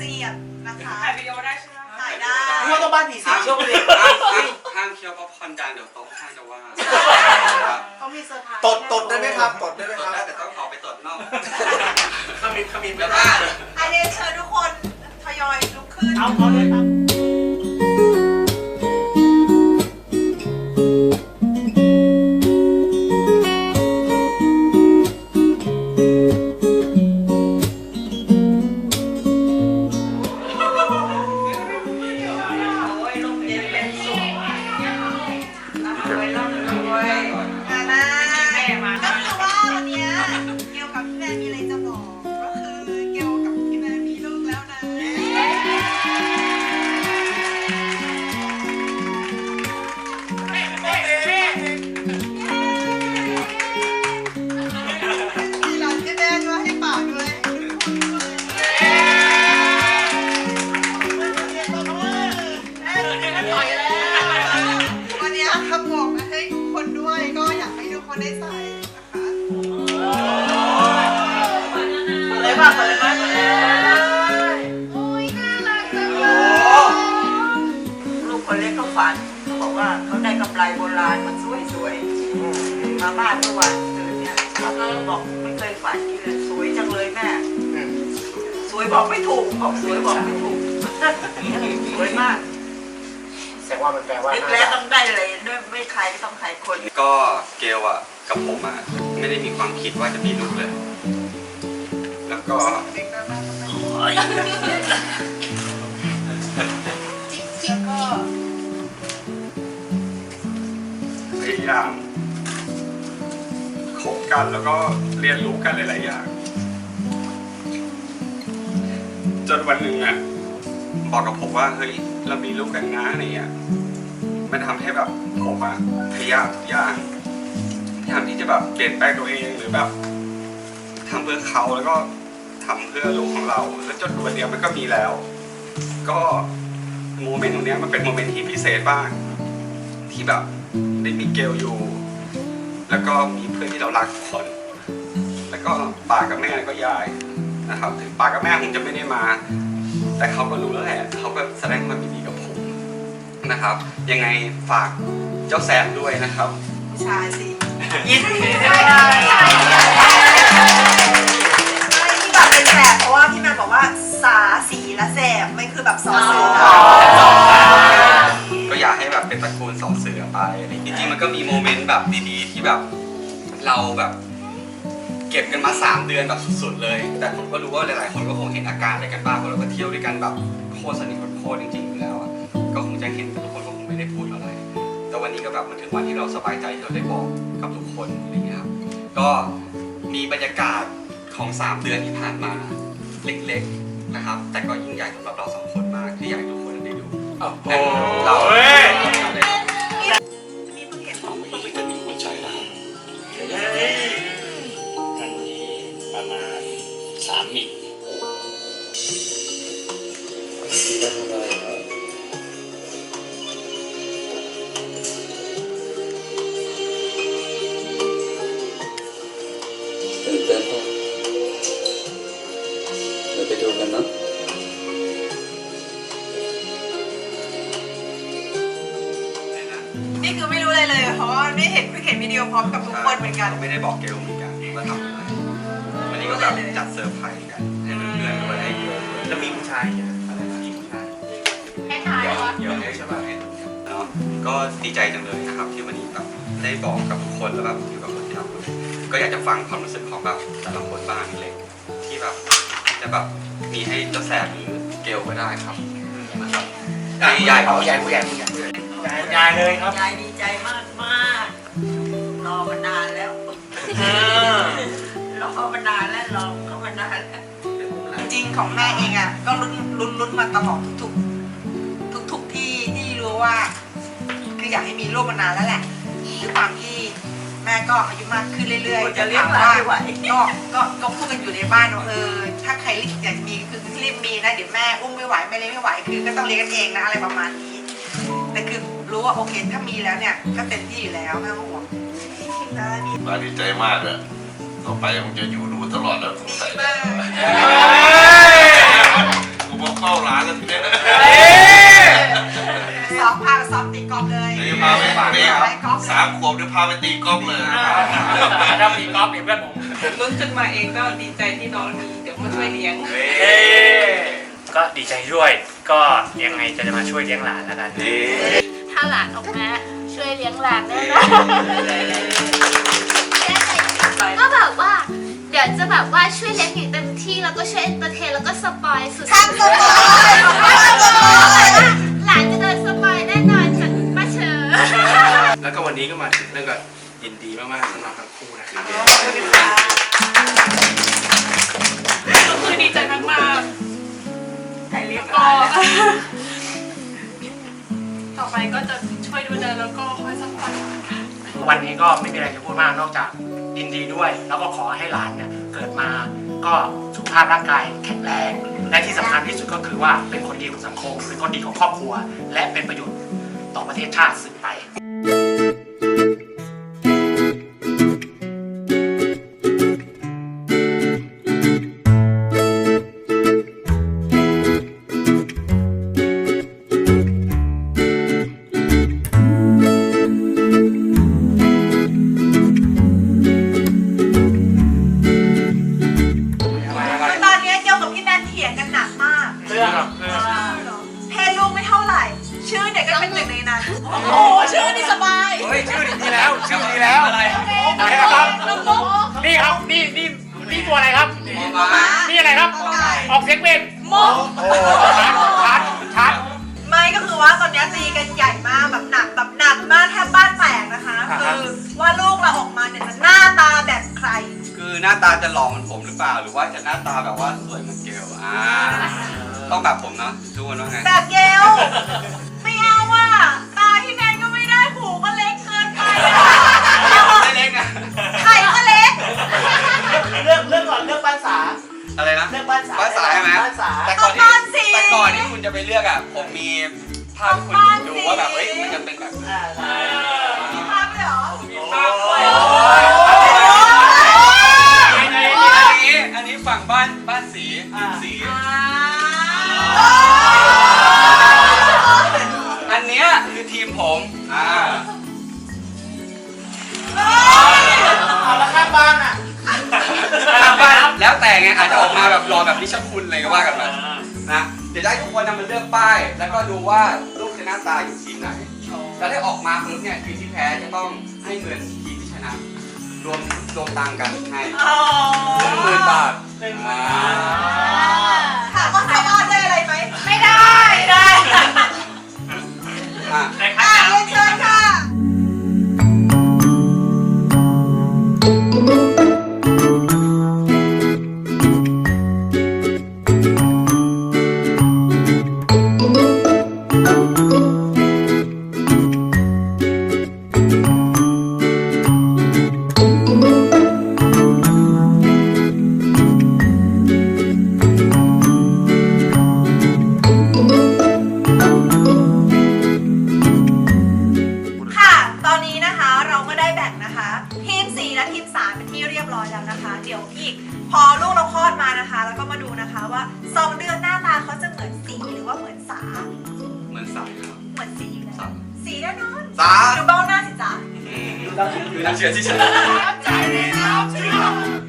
เสียดนะคะถ่ายวิดีโอได้ใช่ไหมถ่ายได้ทั่วต้องบ้านผีสิงช่วงนี้ห้ามห้ามเคี้ยวป๊อปคอร์นดังเดี๋ยวโต๊ะข้างจะว่าเขามีเซอร์ไพรส์ตดตดได้ไหมครับตดได้ไหมครับได้แต่ต้องขอไปตดนอกขมิ้นขมิ้นไม่ไบ้านอันนี้เชิญทุกคนทยอยลุกขึ้นเอาเอเลยครับ โบราณมันสวยสวยๆมาบ้านเมื่อวานตื่นเนี่ยเขาบอกไม่เคยฝันอย่างนี้เลยสวยจังเลยแม่อืมสวยบอกไม่ถูกบอกสวยบอกไม่ถูก สวยมากแสดงว่ามันแปลว่านึกแล้วต้องได้เลยด้วยไม่ใครก็ต้องใครคน ก็เกลอะกับผมอะไม่ได้มีความคิดว่าจะมีลูกเลย แล้วก็ ยายามคบกันแล้วก็เรียนรู้กันหลาย ๆ อย่าง จนวันหนึ่งอะบอกกับผมว่าเฮ้ยเรามีลูกกันนะเงี้ยมันทำให้แบบผมอะพยายามทุกอย่างพยายามที่จะแบบเปลี่ยนแปลงตัวเองหรือแบบทำเพื่อเขาแล้วก็ทำเพื่อลูกของเรา แล้วจนวันเนี้ยมันก็มีแล้ว ก็โมเมนต์ตรงเนี้ยมันเป็นโมเมนต์ที่พิเศษมากที่แบบ ได้มีเกลอยู่ แล้วก็มีเพื่อนที่เรารักทุกคน แล้วก็ป่ากับแม่แล้วก็ยายนะครับถึงป่ากับแม่คงจะไม่ได้มา แต่เขาก็รู้แล้วแหละเขาก็แสดงความยินดีกับผมนะครับ ยังไงฝากเจ้าแซมด้วยนะครับผู้ชายสิยินดีใช่ด้วยใช่ใช่ใช่ที่แบบเป็นแสบเพราะว่าพี่แมนบอกว่าสาสีและแสบไม่คือแบบซอส แบบดีๆ ที่แบบเราแบบเก็บกันมาสามเดือนแบบสุดๆเลย แต่ผมก็รู้ว่าหลายๆ คนก็คงเห็นอาการอะไรกันบ้างเพราะเราก็เที่ยวด้วยกันแบบโคตรสนิทโคตรจริงๆอยู่แล้วอะก็คงจะเห็นแต่ทุกคนก็คงไม่ได้พูดอะไร แต่วันนี้ก็แบบมันถึงวันที่เราสบายใจที่เราได้บอกกับทุกคนอะไรอย่างเงี้ยครับก็มีบรรยากาศของสามเดือนที่ผ่านมาเล็กๆนะครับ แต่ก็ยิ่งใหญ่สำหรับเราสองคนมากที่อยากให้ทุกคนได้ดูเรา ห็นเพิ่งเห็นวิดีโอพร้อมกับทุกคนเหมือนกันไม่ได้บอกเกลเหมือนกันว่าทำอะไรวันนี้ก็แบบจัดเซอร์ไพรส์กันให้เพื่อนๆด้วยให้เกลด้วยแล้วมีผู้ชายเนี่ยอะไรนะมีผู้ชายเดี๋ยวเดี๋ยวให้ใช่ไหมเนาะก็ดีใจจังเลยนะครับ ที่วันนี้แบบได้บอกกับทุกคนแล้วแบบอยู่กับคนที่เรารักก็อยากจะฟังความรู้สึกของแบบแต่ละคนบ้างเล็กที่แบบจะแบบมีให้เจ้าแสบหรือเกลก็ได้ครับนะครับอะให้ยายเอาใหญ่ผู้ใหญ่ผู้ใหญ่ผู้ใหญ่ยายยายเลยครับยายดีใจมากมากๆรอ มานานแล้วอ่ารอมานานแล้วรอเขามานานแล้วจริงๆของแม่เองอะก็ลุ้นลุ้นลุ้นมาตลอดทุกๆทุกๆที่ที่รู้ว่า คืออยากให้มีลูกมานานแล้วแหละด้วยความที่แม่ก็อายุมากขึ้นเรื่อยๆจะเลี้ยงหลานไม่ไหวก็ก็ก็พูดกันอยู่ในบ้านว่าเออถ้าใครอยากจะมีคือรีบมีนะเดี๋ยวแม่อุ้มไม่ไหวแม่เลี้ยงไม่ไหวคือก็ต้องเลี้ยงกันเองนะอะไรประมาณนี้แต่คือรู้ว่าโอเคถ้ามีแล้วเนี่ยก็เต็มที่อยู่แล้วไม่ต้องห่วงได้มี ป้าดีใจมากเลยต่อไปคงจะอยู่ดูตลอดแล้วสงสัยมากกูบอกเข้าร้านแล้วทีเนี้ยสองพาสอบติดกรอบเลยนี่พาไปนี่ครับาไปตีกอล์ฟเลยถ้ามีกอล์ฟเป็นเพื่อนผมลุ้นขึ้นมาเองก็ดีใจที่น้องมีเดี๋ยวมาช่วยเลี้ยงเอ้ก็ดีใจด้วย ก็ยังไงจะมาช่วยเลี้ยงหลานแล้วกันถ้าหลานออกมา ช่วยเลี้ยงหลานแน่นอนก็แบบว่า เดี๋ยวจะแบบว่าช่วยเลี้ยงอย่างเต็มที่แล้วก็ช่วยเอนเตอร์เทนแล้วก็สปอยสุดทำสปอยทำสปอยหลานจะโดนสปอยแน่นอนจากป้าเชอแล้วก็วันนี้ก็มาถึงเรื่องก็ยินดีมากๆสำหรับทั้งคู่นะครับก็คือดีใจมากๆใครเลี้ยงก็ วันนี้ก็ไม่มีอะไรจะพูดมากนอกจากยินดีด้วย แล้วก็ขอให้หลานเนี่ยเกิดมาก็สุขภาพร่างกายแข็งแรง และที่สำคัญที่สุดก็คือว่าเป็นคนดีของสังคม เป็นคนดีของครอบครัว และเป็นประโยชน์ต่อประเทศชาติสืบไป ชื่อเนี่ยก็เป็นหนึ่งในนั้นโอ้โหชื่อนี่สบายเฮ้ยชื่อดีแล้ว ชื่อดีแล้วอะไรอะไรนะครับนี่ครับนี่นี่นี่ตัวอะไรครับ นี่อะไรครับ ออกเสียงเป็นโมโอ้ชัดชัดชัดไม่ก็คือว่าตอนเนี้ยตีกันใหญ่มากแบบหนักแบบหนักมากแทบบ้านแตกนะคะอ่าคืฮะอว่าลูกเราออกมาเนี่ยจะหน้าตาแบบใคร คือหน้าตาจะหล่อเหมือนผมหรือเปล่า หรือว่าจะหน้าตาแบบว่าสวยเหมือนเกลอ่าต้องแบบผมเนาะทุกคนว่าไงแบบเกล ไปเลือกอะผมมีภาพให้คุณดูว่าแบบเฮ้ยมันจะเป็นแบบนี้อ่าได้มีภาพเลยเหรออันนี้อันนี้ฝั่งบ้านบ้านสีสี อันเนี้ยคือทีมผมอ่าเอาละข้างบ้านอะทางบ้านแล้วแต่ไงอาจจะออกมาแบบรอแบบนิชคุณอะไรก็ว่ากันไปนะ เดี๋ยวจะให้ทุกคนนำมาเลือกป้าย แล้วก็ดูว่าลูกจะหน้าตาอยู่ทีมไหน แล้วได้ออกมาปุ๊บเนี่ยทีมที่แพ้จะต้องให้เงินทีมที่ชนะ รวมรวมตังค์กันให้หนึ่งหมื่นบาทอ่าถามว่าส ก็ได้แบ่งนะคะทีม4และทีม3เป็นที่เรียบร้อยแล้วนะคะ เดี๋ยวอีก พอลูกเราคลอดมานะคะ แล้วก็มาดูนะคะว่า2เดือนหน้าตาเขาจะเหมือนสีหรือว่าเหมือนสาเหมือนสายนะครับ เหมือนสีอยู่แล้วสาสีแน่นอนสา ดูเบ้าหน้าสิจ๊ะคือนักเชียร์ที่ชนะใจเลยนะ